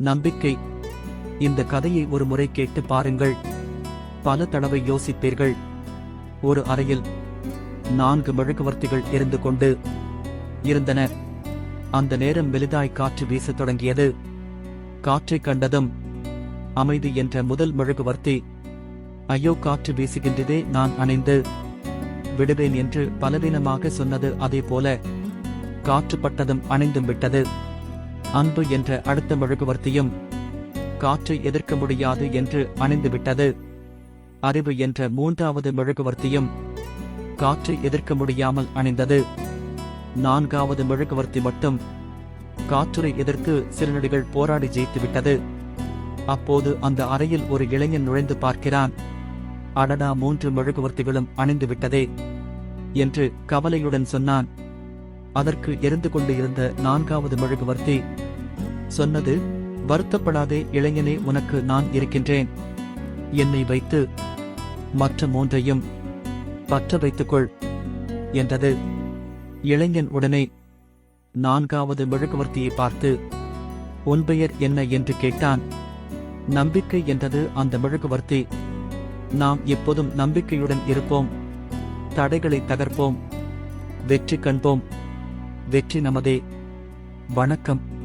நம்பிக்கை. இந்த கதையை ஒரு முறை கேட்டு பாருங்கள். பல தடவை யோசிப்பீர்கள். ஒரு அறையில் நான்கு மெழுகுவர்த்திகள் இருந்து கொண்டு இருந்தன. அந்த நேரம் மெலிதாய் காற்று வீசத் தொடங்கியது. காற்றைக் கண்டதும் அமைதி என்ற முதல் மெழுகுவர்த்தி ஐயோ காற்று வீசுகின்றதே நான் அணைந்து விடுவேன் என்று பலவீனமாக சொன்னது அதே போல காற்று பட்டதும் அணைந்தும் விட்டது. அன்பு என்ற அடுத்த மெழுகுவர்த்தியும் காற்றை எதிர்க்க முடியாது என்று அணிந்துவிட்டது. அறிவு என்ற மூன்றாவது மெழுகுவர்த்தியும் காற்றை எதிர்க்க முடியாமல் அணிந்தது. நான்காவது மெழுகுவர்த்தி மட்டும் காற்றுரை எதிர்த்து சில போராடி ஜெயித்துவிட்டது. அப்போது அந்த அறையில் ஒரு இளைஞன் நுழைந்து பார்க்கிறான். அடடா மூன்று மெழுகுவர்த்திகளும் அணிந்துவிட்டதே என்று கவலையுடன் சொன்னான். அதற்கு எரிந்து கொண்டு இருந்த நான்காவது மெழுகுவர்த்தி சொன்னது வருத்தப்படாதே இளைஞனே உனக்கு நான் இருக்கின்றேன். என்னை வைத்து மற்ற மூன்றையும் பற்ற வைத்துக்கொள் என்றது. இளைஞன் உடனே நான்காவது மெழுகுவர்த்தியை பார்த்து உன் பெயர் என்ன? என்று கேட்டான். நம்பிக்கை என்றது அந்த மெழுகுவர்த்தி. நாம் எப்போதும் நம்பிக்கையுடன் இருப்போம். தடைகளை தகர்ப்போம். வெற்றி கண்போம். வெற்றி நமதே. வணக்கம்.